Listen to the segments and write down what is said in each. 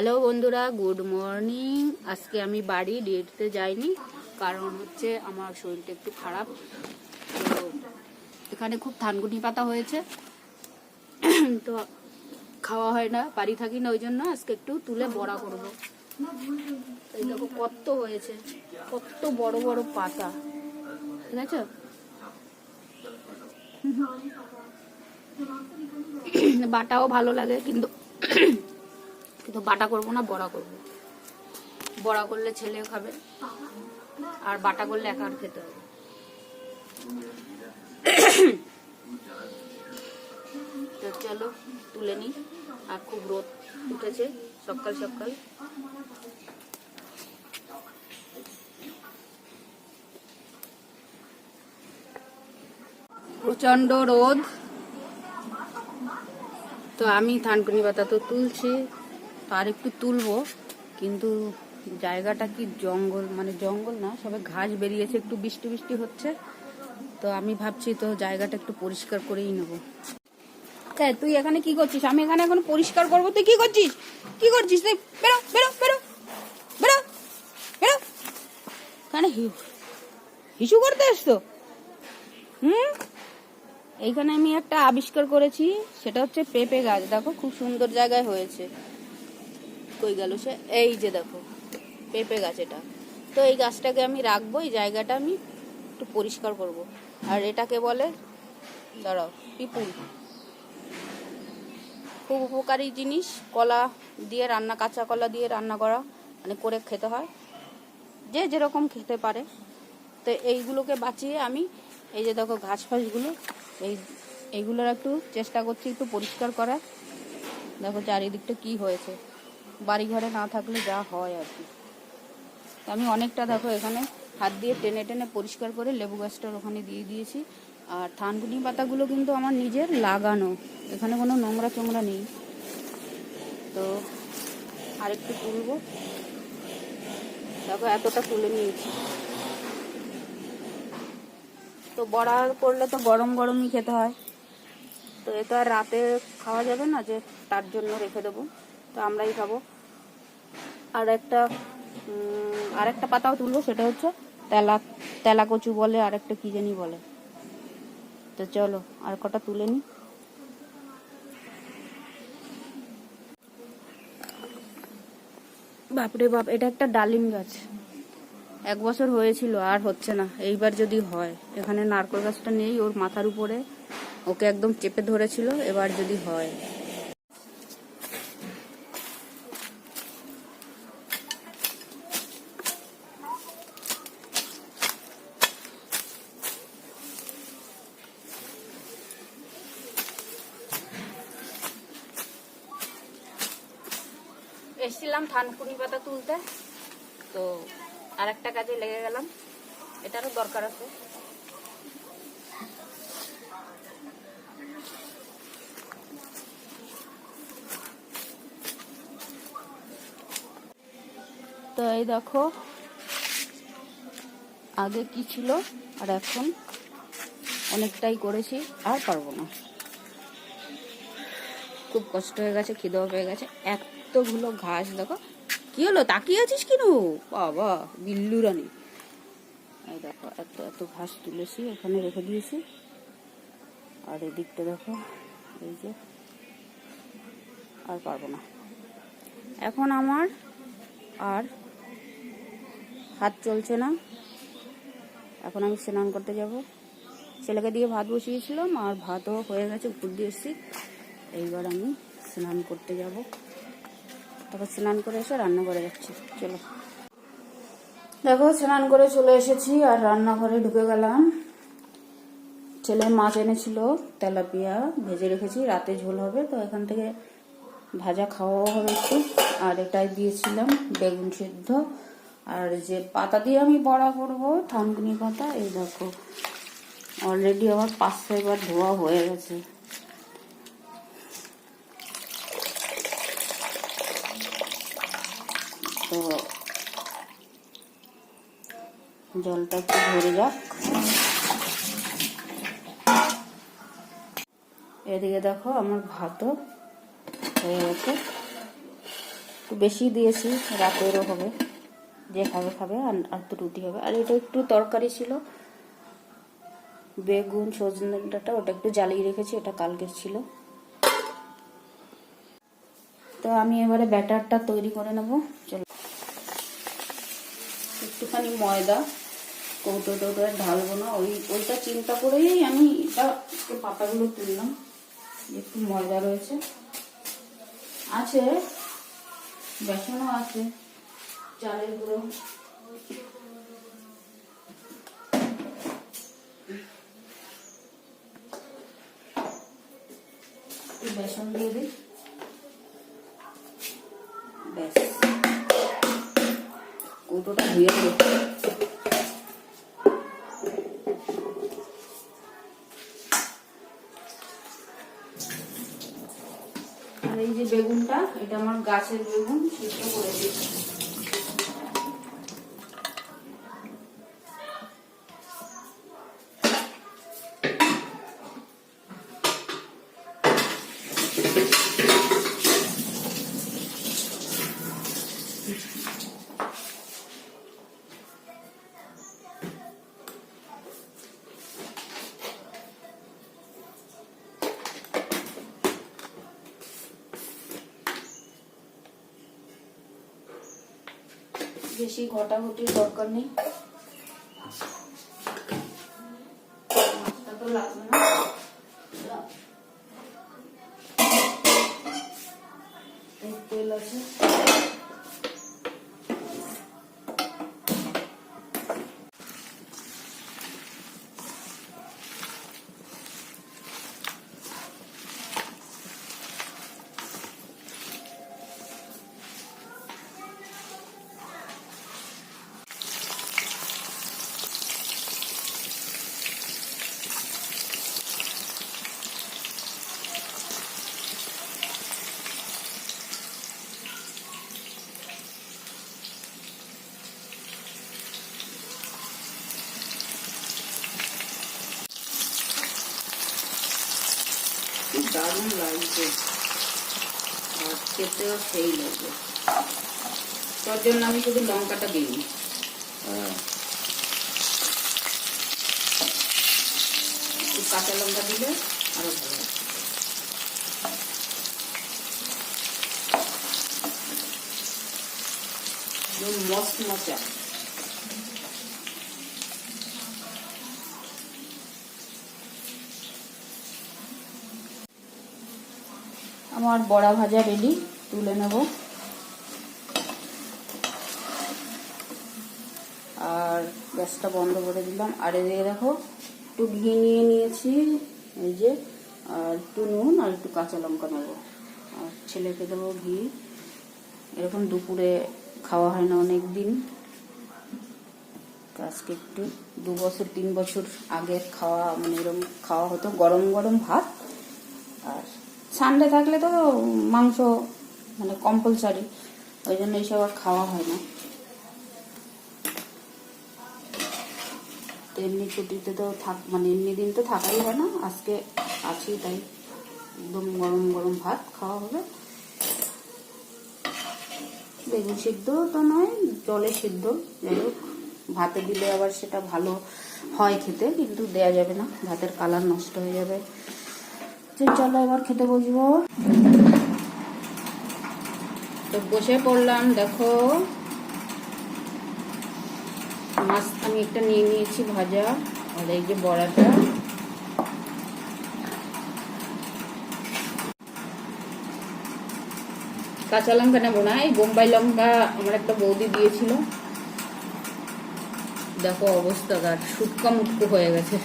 Hello বন্ধুরা, good morning. আজকে আমি বাড়ি ডিউটিতে যাইনি, কারণ হচ্ছে আমার শরীরটা একটু খারাপ। তো এখানে খুব থানকুনি পাতা হয়েছে। তো খাওয়া হয় না, বাড়ি থাকি না, ওই জন্য আজকে একটু তুলে বড়া করব। কত হয়েছে, কত বড় বড় পাতা। ঠিক আছে বাটাও ভালো লাগে, কিন্তু কিন্তু বাটা করব না, বড়া করব। বড়া করলে ছেলে খাবে, আর বাটা করলে একার খেতে হবে। তো চলো, তুলে নিই, আর খুব রোদ উঠেছে, সকাল সকাল। প্রচণ্ড রোদ। তো আমি থানকুনি পাতা তো তুলছি। আর একটু তুলবো, কিন্তু জায়গাটা কি জঙ্গল মানে জঙ্গল না, সবে ঘাস বেরিয়েছে, একটু বৃষ্টি বৃষ্টি হচ্ছে। তো আমি ভাবছি তো জায়গাটা একটু পরিষ্কার করেই নেব। হ্যাঁ তুই এখানে কি করছিস? আমি এখানে এখন পরিষ্কার করব। তুই কি করছিস? কি করছিস? তুই বেরো বেরো বেরো বেরো বেরো। এখানে হিসু করতে এসছো হুম? এইখানে আমি একটা আবিষ্কার করেছি, সেটা হচ্ছে পেঁপে গাছ। দেখো, খুব সুন্দর জায়গায় হয়েছে। কই গেল সে? এই যে দেখো, পেঁপে গাছ এটা তো এই গাছটাকে আমি রাখব, এই জায়গাটা আমি একটু পরিষ্কার করব। আর এটাকে বলে, দাঁড়াও, পিপুল। খুব উপকারী জিনিস, কলা দিয়ে রান্না, কাঁচা কলা দিয়ে রান্না করা মানে করে খেতে হয়। যে যেরকম খেতে পারে। তো এইগুলোকে বাঁচিয়ে আমি, এই যে দেখো ঘাস ফাঁসগুলো, এই, এইগুলোর একটু চেষ্টা করছি একটু পরিষ্কার করার। দেখো চারিদিকটা কি হয়েছে। বাড়ি ঘরে না থাকলে যা হয় আর কি। আমি অনেকটা দেখো এখানে হাত দিয়ে টেনে টেনে পরিষ্কার করে লেবু গাছটার ওখানে দিয়ে দিয়েছি। আর থানকুনি পাতাগুলো কিন্তু আমার নিজের লাগানো। এখানে কোনো নোংরা চোংরা নেই। তো আরেকটু তুলবো। দেখো এতটা তুলে নিয়েছি। তো বড়া করলে তো গরম গরমই খেতে হয়। তো এ তো আর রাতে খাওয়া যাবে না যে তার জন্য রেখে দেবো। তো আমরাই খাব। আর একটা আর একটা পাতাও তুলবো, সেটা হচ্ছে তেলা তেলা কচু বলে, আর একটা কি জানি বলে। তো চলো, আর কটা তুলে নি। বাপরে বাপ, এটা একটা ডালিম গাছ। এক বছর হয়েছিল, আর হচ্ছে না। এইবার যদি হয়, এখানে নারকল গাছটা নেই, ওর মাথার উপরে। ওকে একদম চেপে ধরেছিল, এবার যদি হয়। থানকুনি পাতা তুলতে। তো আর একটা কাজে লেগে গেলাম। এটারও দরকার আছে। তো এই দেখো, আগে কি ছিল আর এখন অনেকটাই করেছি, আর পারব না। খুব কষ্ট হয়ে গেছে, খিদেও পেয়ে গেছে। এতগুলো ঘাস, দেখো। কি হলো? তাকিয়ে আছিস কেন? বাবা, বিল্লু রানী। দেখো, এত এত ঘাস তুলেছি, এখানে রেখে দিয়েছি। আর এদিকটা দেখো, এই যে। আর পারব না। এখন আমার আর হাত চলছে না। এখন আমি স্নান করতে যাব। ছেলেকে দিয়ে ভাত বসিয়েছিলাম, আর ভাতও হয়ে গেছে, উপর দিয়ে এসেছি। এইবার আমি স্নান করতে যাব। তারপর স্নান করে এসে রান্না করে যাচ্ছি। চলো। দেখো, স্নান করে চলে এসেছি আর রান্নাঘরে ঢুকে গেলাম। ছেলে মাছ এনেছিল, তেলাপিয়া ভেজে রেখেছি। রাতে ঝোল হবে, তো এখান থেকে ভাজা খাওয়াও হবে একটু। আর এটাই দিয়েছিলাম, বেগুন সিদ্ধ। আর যে পাতা দিয়ে আমি বড়া করব, থানকুনি পাতা, এই দেখো। অলরেডি আমার পাঁচ ছয়বার ধোয়া হয়ে গেছে। তো জলটা একটু ভরে যাক। এদিকে দেখো আমার ভাতও হয়ে গেছে। একটু বেশি দিয়েছি, রাতেরও হবে। যে খাবে খাবে, আর তো রুটি হবে। আর এটা একটু তরকারি ছিল। বেগুন, সজনে ডাঁটা, ওটা একটু জ্বালিয়ে রেখেছি এটা কালকের ছিল। তো আমি এবারে ব্যাটারটা তৈরি করে নেব। চলো। একটুখানি ময়দা, কৌটো টৌটো ঢালবো না। ওই, ওইটা চিন্তা করেই আমি এটা পাতাগুলো তুললাম, একটু ময়দা রয়েছে। আছে, বেসনও আছে, চালের গুঁড়ো। বেসন দিয়ে দিই। কৌটোটা ধুয়ে দেবো এই যে বেগুনটা এটা আমার গাছের বেগুন সিদ্ধ করে দিই। বেশি ঘটাঘটির দরকার নেই। মাছটা তো লাগবে না এই তেল আছে কি লাগছে আর খেতেও সেই লাগবে তোর জন্য আমি শুধু লঙ্কাটা দিইনি। একটু কাঁচা লঙ্কা দিলে আরও ভালো লাগে একদম আমার বড়া ভাজা রেডি তুলে নেব। আর গ্যাসটা বন্ধ করে দিলাম। আর এদিকে দেখো, একটু ঘি নিয়ে নিয়েছি, এই যে, আর একটু নুন আর একটু কাঁচা লঙ্কা নেব আর ছেলেকে দেবো ঘি। এরকম দুপুরে খাওয়া হয় না অনেক দিন আজকে একটু দু বছর, তিন বছর আগের খাওয়া মানে এরকম খাওয়া হতো। গরম গরম ভাত সানডে থাকলে তো মাংস মানে কম্পালসারি ওই জন্য এইসব আর খাওয়া হয় না। এমনি ছুটিতে তো থাক মানে এমনি দিন তো থাকাই হয় না, আজকে আছি তাই একদম গরম গরম ভাত খাওয়া হবে। বেগুন সিদ্ধ তো নয়, জলে সিদ্ধ, যাই হোক, ভাতে দিলে আবার সেটা ভালো হয় খেতে, কিন্তু দেয়া যাবে না, ভাতের কালার নষ্ট হয়ে যাবে। তো চলো এবার খেতে বসবো। তো বসে পড়লাম, দেখো। মাছ আমি একটা নিয়ে নিয়েছি ভাজা, আর এই যে বড়াটা। কাঁচা লঙ্কা নেব না, এই বোম্বাই লঙ্কা আমার একটা বৌদি দিয়েছিল। দেখো অবস্থা, তার সুটকা মুটকু হয়ে গেছে।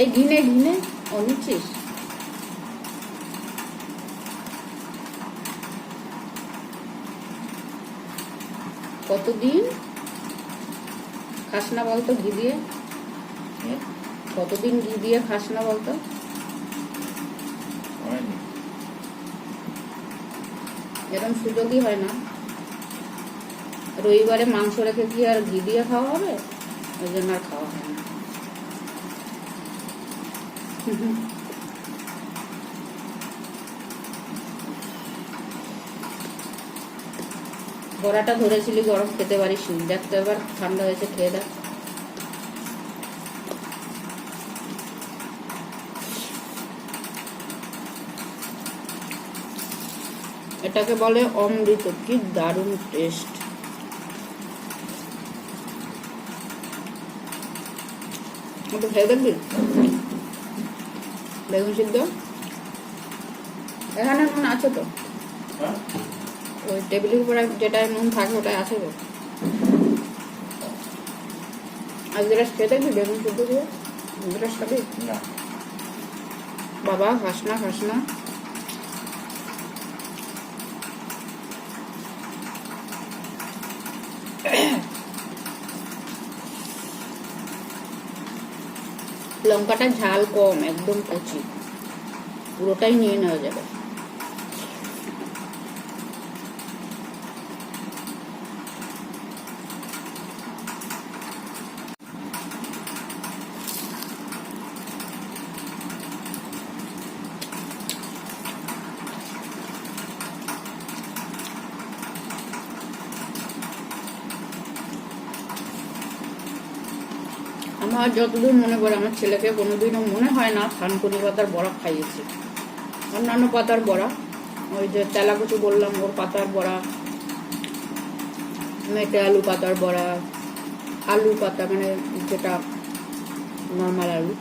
এই ঘিনে ঘিনে ও নিচ্ছিস? কতদিন? খাস না বলতো ঘি দিয়ে? কতদিন ঘি দিয়ে খাস না বলতো? এরকম সুযোগই হয় না। রবিবারে মাংস রেখে কি আর ঘি দিয়ে খাওয়া হবে? ওই জন্য আর খাওয়া বড়াটা ধরেছিলি, গরম খেতে পারিস দেখ তো এবার ঠান্ডা হয়েছে, খেয়ে দেখ। এটাকে বলে অমৃত। কি দারুণ টেস্ট খেয়ে দেখবি? বেগুন সিদ্ধ এখানে নুন আছে তো? হ্যাঁ? ওই টেবিলের উপরে যেটায় নুন থাকে ওটাই আছে তো। আজ যেটা খেয়ে দেখবি বেগুন সিদ্ধ দিয়ে? গ্লাস খাবি বাবা খাস না খাস না লঙ্কাটা ঝাল কম একদম কচি। পুরোটাই নিয়ে নেওয়া যাবে। আমার যতদূর মনে পড়ে, আমার ছেলেকে কোনোদিনও মনে হয় না থানকুনি পাতার বড়া খাইয়েছি। অন্যান্য পাতার বড়া, ওই যে তেলাকুচি বললাম, ওর পাতার বড়া মেটে আলু পাতার বড়া আলু পাতা মানে যেটা নর্মাল আলু,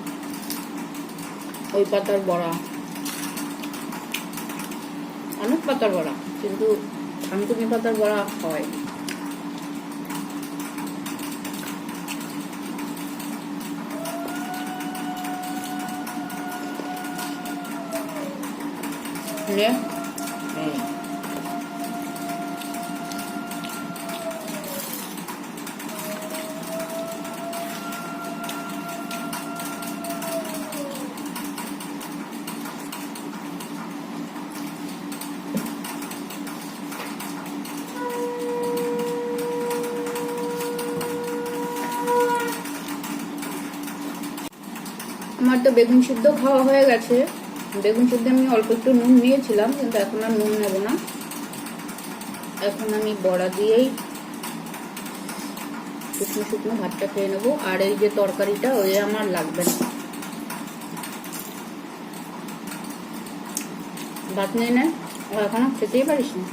ওই পাতার বড়া অনেক পাতার বড়া, কিন্তু থানকুনি পাতার বড়া হয়। হুম আমার তো বেগুন সিদ্ধ খাওয়া হয়ে গেছে। বেগুন সিদ্ধ আমি অল্প একটু নুন নিয়েছিলাম, কিন্তু এখন আর নুন নেব না। এখন আমি বড়া দিয়েই শুকনো শুকনো ভাতটা খেয়ে নেব, আর এই যে তরকারিটা, ওই আমার লাগবে না। ভাত নিয়ে নেয় ও এখনও খেতেই পারিস না।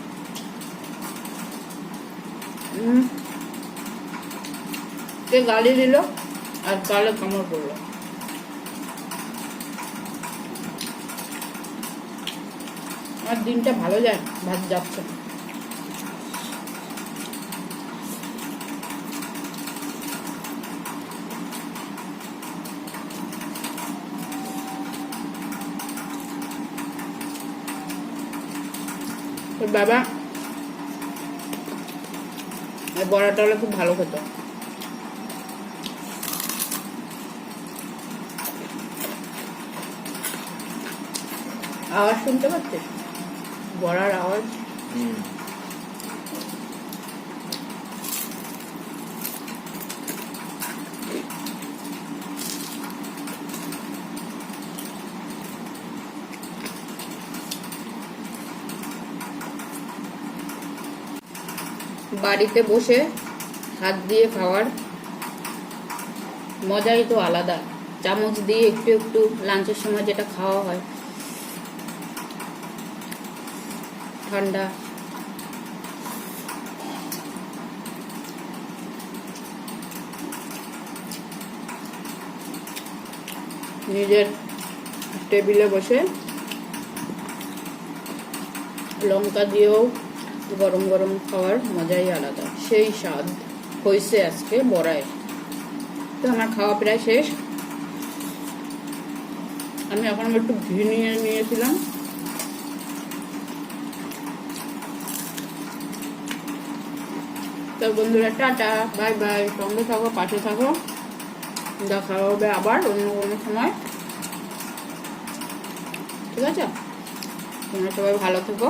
কে গালি দিল আর গালে কামড় পড়ল আমার দিনটা ভালো যায়, ভাত যাচ্ছে তোর বাবা বড়াটা হলে খুব ভালো খেত। আওয়াজ শুনতে পাচ্ছিস? বড়ার আওয়াজ। বাড়িতে বসে হাত দিয়ে খাওয়ার মজাই তো আলাদা। চামচ দিয়ে একটু একটু লাঞ্চের সময় যেটা খাওয়া হয়। ঠান্ডা। নিজের টেবিলে বসে লঙ্কা দিয়েও গরম গরম খাওয়ার মজাই আলাদা। সেই স্বাদ হয়েছে আজকে বড়ায় তো আমার খাওয়া প্রায় শেষ। আমি এখন একটু ঘি নিয়ে নিয়েছিলাম। তো বন্ধুরা, টাটা, বাই বাই, সঙ্গে থাকো, পাশে থাকো। দেখা হবে আবার অন্য কোনো সময়। ঠিক আছে? তোমরা সবাই ভালো থেকো।